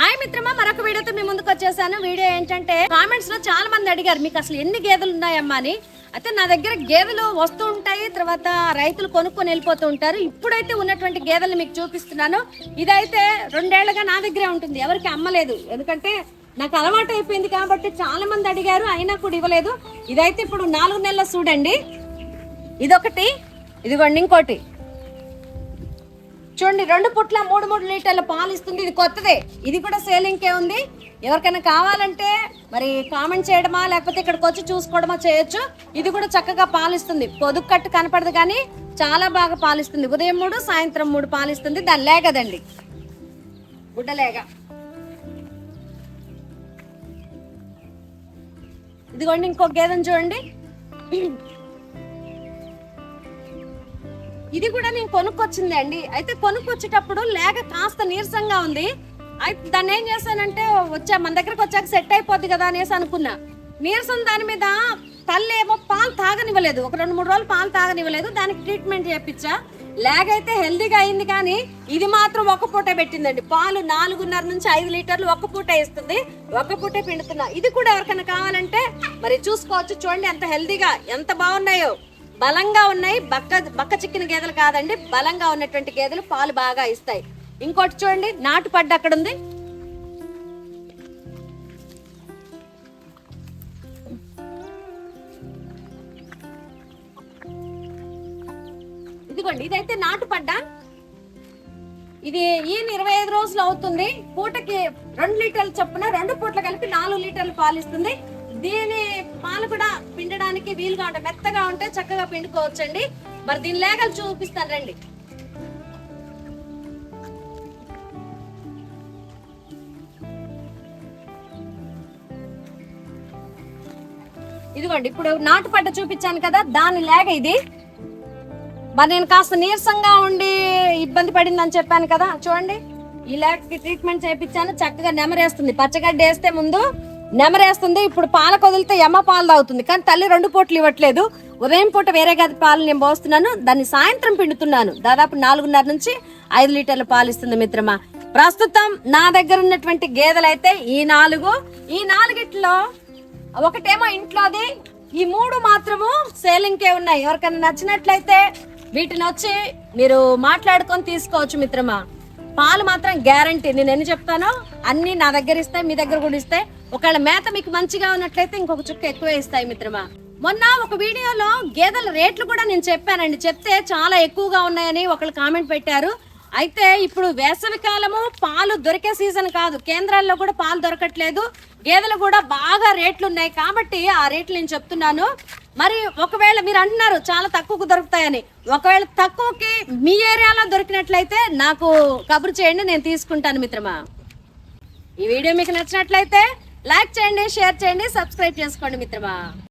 Hi మిత్రమా మరొక వీడియోతో మీ ముందుకు వచ్చేసాను. వీడియో ఏంటంటే కామెంట్స్లో చాలా మంది అడిగారు మీకు అసలు ఎన్ని గేదెలు ఉన్నాయమ్మా అని. అయితే నా దగ్గర గేదెలు వస్తూ ఉంటాయి తర్వాత రైతులు కొనుక్కొని వెళ్ళిపోతూ ఉంటారు. ఇప్పుడైతే ఉన్నటువంటి గేదెలు మీకు చూపిస్తున్నాను. ఇదైతే రెండేళ్ళుగా నా దగ్గరే ఉంటుంది ఎవరికి అమ్మలేదు. ఎందుకంటే నాకు అలవాటు అయిపోయింది కాబట్టి చాలా మంది అడిగారు అయినా కూడా ఇవ్వలేదు. ఇదైతే ఇప్పుడు నాలుగు నెలల చూడండి ఇదొకటి ఇదిగోండి ఇంకోటి. చూడండి రెండు పుట్ల మూడు మూడు లీటర్ల పాలు ఇస్తుంది. ఇది కొత్తదే. ఇది కూడా సేలింగ్కే ఉంది. ఎవరికైనా కావాలంటే మరి కామెంట్ చేయడమా లేకపోతే ఇక్కడికి వచ్చి చూసుకోవడమా చేయొచ్చు. ఇది కూడా చక్కగా పాలిస్తుంది పొదుగు కట్టు కనపడదు కానీ చాలా బాగా పాలిస్తుంది ఉదయం మూడు సాయంత్రం మూడు పాలిస్తుంది దాని లేగదండి గుడ్డలేగ ఇదిగోండి ఇంకో గేదెని చూడండి. ఇది కూడా నేను కొనుక్కొచ్చింది అండి. అయితే కొనుక్కొచ్చేటప్పుడు లేక కాస్త నీరసంగా ఉంది. అయితే దాన్ని ఏం చేశానంటే వచ్చా మన దగ్గరకు వచ్చాక సెట్ అయిపోద్ది కదా అనేసి అనుకున్నా. నీరసం దాని మీద తల్లి ఏమో పాలు తాగనివ్వలేదు. ఒక రెండు మూడు రోజులు పాలు తాగనివ్వలేదు. దానికి ట్రీట్మెంట్ చేయించా లేగ అయితే హెల్దీగా అయింది కానీ ఇది మాత్రం ఒక్క పూటే పెట్టిందండి. పాలు నాలుగున్నర నుంచి ఐదు లీటర్లు ఒక్క పూట ఇస్తుంది. ఒక్క పూటే పిండుతున్నా. ఇది కూడా ఎవరికైనా కావాలంటే మరి చూసుకోవచ్చు. చూడండి ఎంత హెల్దీగా ఎంత బాగున్నాయో. బలంగా ఉన్నాయి. బక్క బక్క చిక్కిన గేదెలు కాదండి. బలంగా ఉన్నటువంటి గేదెలు పాలు బాగా ఇస్తాయి. ఇంకోటి చూడండి. నాటు పడ్డ అక్కడ ఉంది ఇదిగోండి. ఇదైతే నాటు పడ్డ. ఇది ఈయన ఇరవై ఐదు రోజులు అవుతుంది. పూటకి రెండు లీటర్లు చొప్పున రెండు పూటలు కలిపి నాలుగు లీటర్లు పాలు ఇస్తుంది. దీని పాలు కూడా పిండడానికి వీలుగా ఉంటాయి మెత్తగా ఉంటే చక్కగా పిండుకోవచ్చండి. మరి దీని లేఖలు చూపిస్తాను రండి. ఇదిగోండి ఇప్పుడు నాటు పడ్డ చూపించాను కదా దాని లేగ ఇది. మరి నేను కాస్త నీరసంగా ఉండి ఇబ్బంది పడిందని చెప్పాను కదా చూడండి. ఈ లేగకి ట్రీట్మెంట్ చేయించాను చక్కగా నెమరేస్తుంది. పచ్చగడ్డ వేస్తే ముందు నెమరేస్తుంది. ఇప్పుడు పాల కొదిలితే ఎమ్మ పాలు తాగుతుంది. కానీ తల్లి రెండు పూటలు ఇవ్వట్లేదు. ఉదయం పూట వేరే గది పాలు నేను పోస్తున్నాను. దాన్ని సాయంత్రం పిండుతున్నాను. దాదాపు నాలుగున్నర నుంచి ఐదు లీటర్ల పాలు ఇస్తుంది మిత్రమా. ప్రస్తుతం నా దగ్గర ఉన్నటువంటి గేదెలు అయితే ఈ నాలుగు. ఈ నాలుగిట్లో ఒకటేమో ఇంట్లోది ఈ మూడు మాత్రము సేలింగ్కే ఉన్నాయి. ఎవరికైనా నచ్చినట్లయితే వీటిని వచ్చి మీరు మాట్లాడుకొని తీసుకోవచ్చు మిత్రమా. పాలు మాత్రం గ్యారంటీ. నేను ఎన్ని చెప్తానో అన్ని నా దగ్గర ఇస్తే మీ దగ్గర కూడా ఇస్తే ఒకవేళ మేత మీకు మంచిగా ఉన్నట్లయితే ఇంకొక చుక్క ఎక్కువ ఇస్తాయి మిత్రమా. మొన్న ఒక వీడియోలో గేదెల రేట్లు కూడా నేను చెప్పానండి. చెప్తే చాలా ఎక్కువగా ఉన్నాయని ఒకళ్ళు కామెంట్ పెట్టారు. అయితే ఇప్పుడు వేసవి కాలము పాలు దొరికే సీజన్ కాదు. కేంద్రాల్లో కూడా పాలు దొరకట్లేదు. గేదెలు కూడా బాగా రేట్లు ఉన్నాయి కాబట్టి ఆ రేట్లు నేను చెప్తున్నాను. మరి ఒకవేళ మీరు అంటున్నారు చాలా తక్కువకు దొరుకుతాయని. ఒకవేళ తక్కువకి మీ ఏరియాలో దొరికినట్లయితే నాకు కబురు చేయండి నేను తీసుకుంటాను మిత్రమా. ఈ వీడియో మీకు నచ్చినట్లయితే లైక్ చేయండి షేర్ చేయండి సబ్స్క్రైబ్ చేసుకోండి మిత్రమా.